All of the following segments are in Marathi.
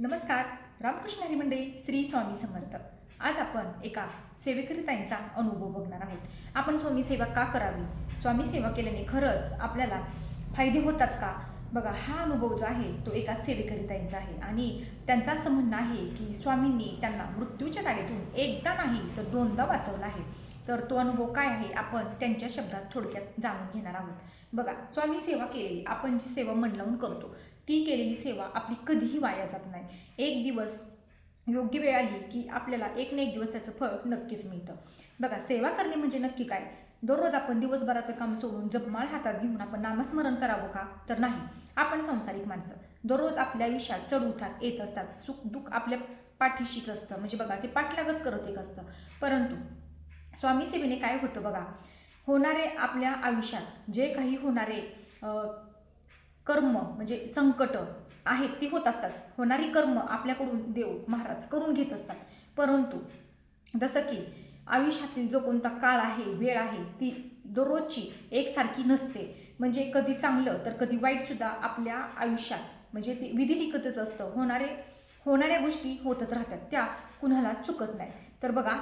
नमस्कार रामकृष्ण हरी मंडळी श्री स्वामी समर्थ. आज आपण एका सेवेकरिताईंचा अनुभव बघणार आहोत. आपण स्वामी सेवा का करावी? स्वामी सेवा केल्याने खरंच आपल्याला फायदे होतात का? बघा हा अनुभव जो आहे तो एका सेवेकरिताईंचा आहे. आणि त्यांचं असं म्हणणं आहे की स्वामींनी त्यांना मृत्यूच्या तारेतून एकदा नाही तर दोनदा वाचवलं आहे. तर तो अनुभव काय आहे आपण त्यांच्या शब्दात थोडक्यात जाणून घेणार आहोत. बघा स्वामी सेवा केलेली आपण जी सेवा मन लावून करतो ती केलेली सेवा आपली कधीही वाया जात नाही. एक दिवस योग्य वेळ आली की आपल्याला एक ना एक दिवस त्याचं फळ नक्कीच मिळतं. बघा सेवा करणे म्हणजे नक्की काय? दररोज आपण दिवसभराचं काम सोडून जपमाळ हातात घेऊन आपण नामस्मरण करावं का? तर नाही. आपण संसारिक माणसं. दररोज आपल्या आयुष्यात चढ उतार येत असतात. सुख दुःख आपल्या पाठीशीच असतं. म्हणजे बघा ते पाठलागच करत एक असतं. परंतु स्वामी सेवेने काय होतं बघा? होणारे आपल्या आयुष्यात जे काही होणारे कर्म म्हणजे संकट आहेत ती होत असतात. होणारी कर्म आपल्याकडून देव महाराज करून घेत असतात. परंतु जसं की आयुष्यातील जो कोणता काळ आहे वेळ आहे ती दररोजची एकसारखी नसते. म्हणजे कधी चांगलं तर कधी वाईटसुद्धा आपल्या आयुष्यात म्हणजे ते विधिलिखितच असतं. होणारे होणाऱ्या गोष्टी होतच राहतात. त्या कुणाला चुकत नाही. तर बघा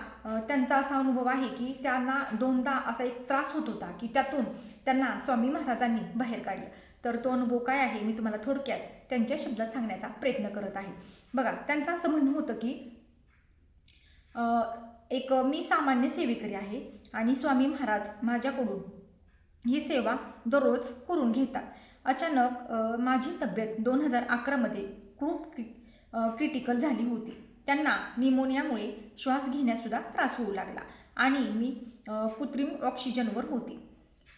त्यांचा असा अनुभव आहे की त्यांना दोनदा असा एक त्रास होत होता की त्यातून त्यांना स्वामी महाराजांनी बाहेर काढलं. तर तो अनुभव काय आहे मी तुम्हाला थोडक्यात त्यांच्या शब्दात सांगण्याचा प्रयत्न करत आहे. बघा त्यांचं असं म्हणणं होतं की एक मी सामान्य सेवेकरी आहे आणि स्वामी महाराज माझ्याकडून ही सेवा दररोज करून घेतात. अचानक माझी तब्येत दोन हजार अकरामध्ये खूप क्रिटिकल झाली होती. त्यांना निमोनियामुळे श्वास घेण्यासुद्धा त्रास होऊ लागला आणि मी कृत्रिम ऑक्सिजनवर होते.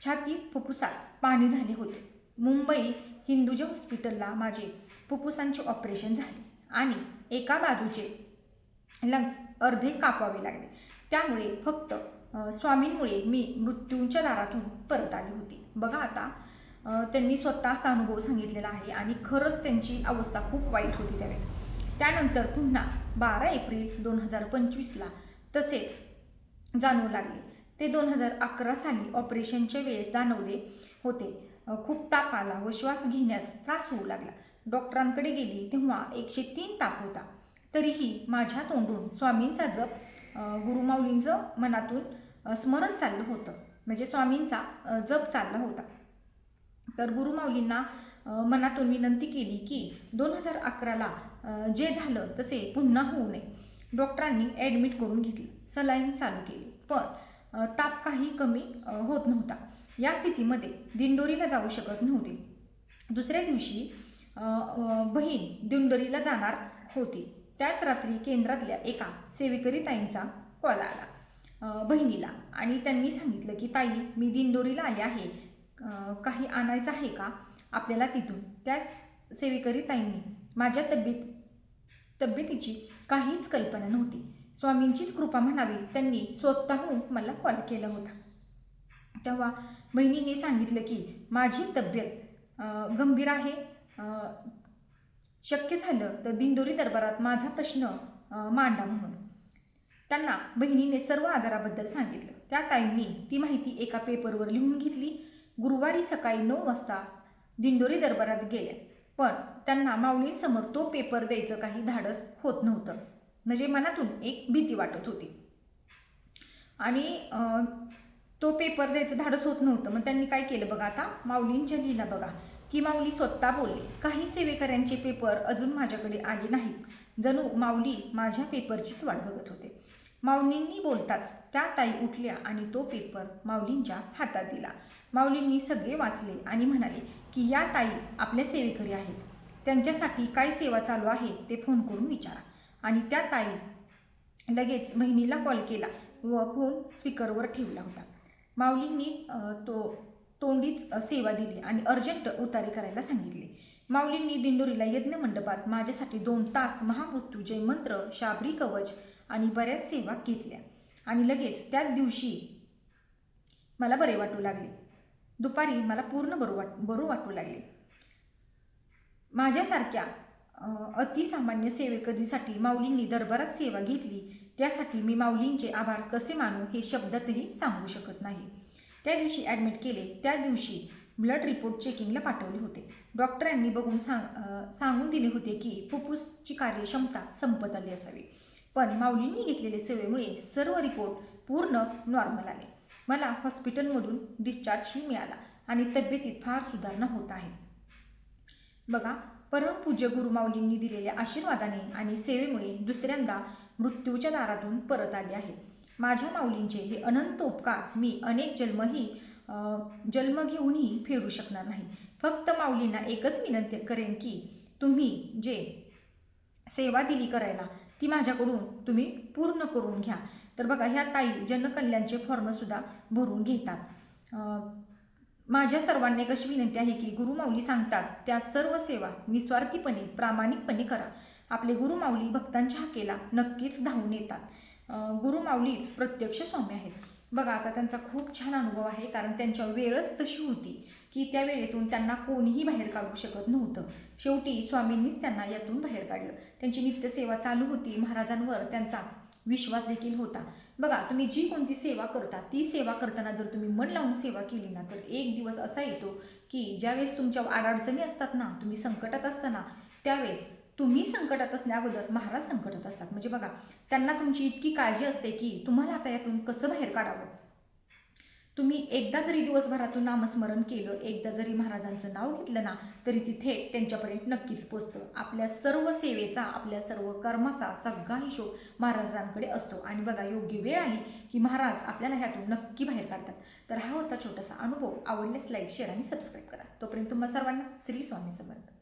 छातीत फुफ्फुसात पाणी झाले होते. मुंबई हिंदुजा हॉस्पिटलला माझे फुफ्फुसांचे ऑपरेशन झाले आणि एका बाजूचे लंग्स अर्धे कापावे लागले. त्यामुळे फक्त स्वामींमुळे मी मृत्यूंच्या दारातून परत आली होती. बघा आता त्यांनी स्वतःचा अनुभव सांगितलेला आहे आणि खरंच त्यांची अवस्था खूप वाईट होती त्यावेळेस. त्यानंतर पुन्हा बारा एप्रिल दोन हजार पंचवीसला तसेच जाणवू लागले. ते दोन हजार अकरा साली ऑपरेशनच्या वेळेस जाणवले होते. खूप ताप आला व श्वास घेण्यास त्रास होऊ लागला. डॉक्टरांकडे गेली तेव्हा एकशे तीन ताप होता. तरीही माझ्या तोंडून स्वामींचा जप गुरुमाऊलींचं मनातून स्मरण चाललं होतं. म्हणजे स्वामींचा जप चालला होता. तर गुरुमाऊलींना मनातून विनंती केली की दोन हजार अकराला जे झालं तसे पुन्हा होऊ नये. डॉक्टरांनी ॲडमिट करून घेतली. सलाईन चालू केली. पण ताप काही कमी होत नव्हता. या स्थितीमध्ये दिंडोरीला जाऊ शकत नव्हते. दुसऱ्या दिवशी बहीण दिंडोरीला जाणार होती. त्याच रात्री केंद्रातल्या एका सेवेकरी ताईंचा कॉल आला बहिणीला. आणि त्यांनी सांगितलं की ताई मी दिंडोरीला आले आहे. काही आणायचं आहे का? आपल्याला तिथून त्याच सेवेकरी ताईंनी माझ्या तब्येत तब्येतीची काहीच कल्पना नव्हती. स्वामींचीच कृपा म्हणावी त्यांनी स्वतःहून मला कॉल केला होता. तेव्हा बहिणीने सांगितलं की माझी तब्येत गंभीर आहे. शक्य झालं तर दिंडोरी दरबारात माझा प्रश्न मांडा म्हणून. त्यांना बहिणीने सर्व आजाराबद्दल सांगितलं. त्या ताईंनी ती माहिती एका पेपरवर लिहून घेतली. गुरुवारी सकाळी नऊ वाजता दिंडोरी दरबारात गेल्या पण त्यांना माऊलींसमोर तो पेपर द्यायचं काही धाडस होत नव्हतं. म्हणजे मनातून एक भीती वाटत होती. आणि तो पेपर द्यायचं धाडस होत नव्हतं. मग त्यांनी काय केलं बघा आता? माऊलींच्या लिहिला बघा. की माऊली स्वतः बोलले काही सेवेकऱ्यांचे पेपर अजून माझ्याकडे आले नाहीत. जणू माऊली माझ्या पेपरचीच वाट बघत होते. माऊलींनी बोलताच त्या ताई उठल्या आणि तो पेपर माऊलींच्या हातात दिला. माऊलींनी सगळे वाचले आणि म्हणाले की या ताई आपल्या सेवेकरी आहेत. त्यांच्यासाठी काय सेवा चालू आहे ते फोन करून विचारा. आणि त्या ताई लगेच बहिणीला कॉल केला व फोन स्पीकरवर ठेवला होता. माऊलींनी तो तोंडीच सेवा दिली आणि अर्जंट उतारे करायला सांगितले. माऊलींनी दिंडोरीला यज्ञ मंडपात माझ्यासाठी दोन तास महामृत्यूजय मंत्र शाबरी कवच आणि बऱ्याच सेवा घेतल्या. आणि लगेच त्याच दिवशी मला बरे वाटू लागले. दुपारी मला पूर्ण बरू वाट बरू वाटू लागले. माझ्यासारख्या अतिसामान्य सेवेकरीसाठी माऊलींनी दरबारात सेवा घेतली त्यासाठी मी माऊलींचे आभार कसे मानू हे शब्दातही सांगू शकत नाही. त्या दिवशी ॲडमिट केले. त्या दिवशी ब्लड रिपोर्ट चेकिंगला पाठवले होते. डॉक्टरांनी बघून सांग सांगून दिले होते की फुफ्फुसची कार्यक्षमता संपत आली असावी. पण माऊलींनी घेतलेल्या सेवेमुळे सर्व रिपोर्ट पूर्ण नॉर्मल आले. मला हॉस्पिटलमधून डिस्चार्जही मिळाला आणि तब्येतीत फार सुधारणा होत आहे. बघा परमपूज्य गुरु माऊलींनी दिलेल्या आशीर्वादाने आणि सेवेमुळे दुसऱ्यांदा मृत्यूच्या दारातून परत आले आहे. माझ्या माऊलींचे हे अनंत उपकार मी अनेक जन्मही जन्म घेऊनही फेडू शकणार नाही. फक्त माऊलींना एकच विनंती करेन की तुम्ही जे सेवा दिली करायला ती माझ्याकडून तुम्ही पूर्ण करून घ्या. तर बघा ह्या ताई जनकल्याणचे फॉर्मसुद्धा भरून घेतात. माझ्या सर्वांना एक अशी विनंती आहे की गुरुमाऊली सांगतात त्या सर्व सेवा निस्वार्थीपणे प्रामाणिकपणे करा. आपले गुरुमाऊली भक्तांच्या हाकेला नक्कीच धावून येतात. गुरुमाऊलीच प्रत्यक्ष स्वामी आहेत. बघा आता त्यांचा खूप छान अनुभव आहे कारण त्यांच्या वेळच तशी होती की त्या वेळेतून त्यांना कोणीही बाहेर काढू शकत नव्हतं. शेवटी स्वामींनीच त्यांना यातून बाहेर काढलं. त्यांची नित्यसेवा चालू होती महाराजांवर त्यांचा विश्वास देखील होता. बघा तुम्ही जी कोणती सेवा करता ती सेवा करताना जर तुम्ही मन लावून सेवा केली ना तर एक दिवस असा येतो की ज्यावेळेस तुमच्या अडचणी असतात ना तुम्ही संकटात असताना त्यावेळेस तुम्ही संकटात असण्याअगोदर महाराज संकटात असतात. म्हणजे बघा त्यांना तुमची इतकी काळजी असते की तुम्हाला आता यातून कसं बाहेर काढावं? तुम्ही एकदा जरी दिवसभरातून नामस्मरण केलं एकदा जरी महाराजांचं नाव घेतलं ना तरी तिथे त्यांच्यापर्यंत नक्कीच पोचतं. आपल्या सर्व सेवेचा आपल्या सर्व कर्माचा सगळा हिशोब महाराजांकडे असतो. आणि बघा योग्य वेळ आली की महाराज आपल्याला ह्यातून नक्की बाहेर काढतात. तर हा होता छोटासा अनुभव. आवडल्यास लाईक शेअर आणि सबस्क्राईब करा. तोपर्यंत तुम्हा सर्वांना श्री स्वामी समर्थ.